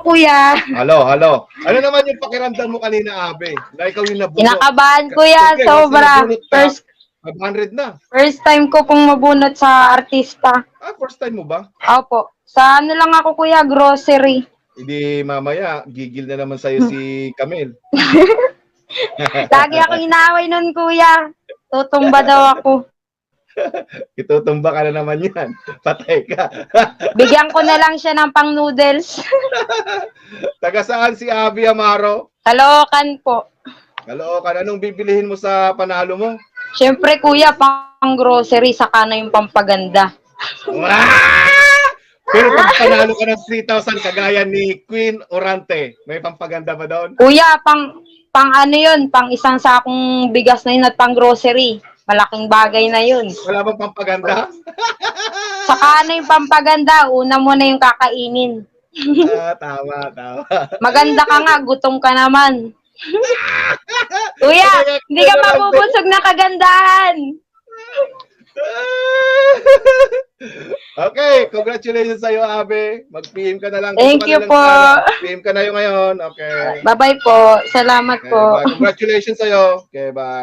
kuya. Halo, halo. Ano naman yung pakiramdam mo kanina, Abe? Na ikaw yung nabunot. Kinakabahan kuya, Siyempre, sobra. once nabunot ka, First, 500 na. first time ko pong mabunot sa artista. Ah, first time mo ba? Opo. Sa ano lang ako kuya, grocery. Hindi mamaya, gigil na naman sa'yo si Camille. Lagi ako inaaway nun kuya. Tutumba daw ako. Itutumba ka na naman yan. Patay ka. Bigyan ko na lang siya ng pang noodles. Taga saan si Abby Amaro? Kalokan po. Kalookan, anong bibilihin mo sa panalo mo? Siyempre kuya, pang grocery, saka na yung pampaganda. Wow! Pero pag panalo ka ng 3,000 kagaya ni Queen Orante, may pampaganda ba doon? Kuya, pang pang ano yun, pang isang sakong bigas na yun at pang grocery. Malaking bagay na yun. Wala bang pampaganda? Saka na yung pampaganda, una mo na yung kakainin. ah, tama, tama. Maganda ka nga, gutom ka naman. Kuya, hindi ka mabubusog na kagandahan. okay, congratulations sa'yo, Abe. Mag-PM ka na lang. Thank Gusto you lang po. sana. PM ka na yung ngayon. Okay. Bye-bye po. Salamat okay po. bye. Congratulations sa'yo. Okay, bye.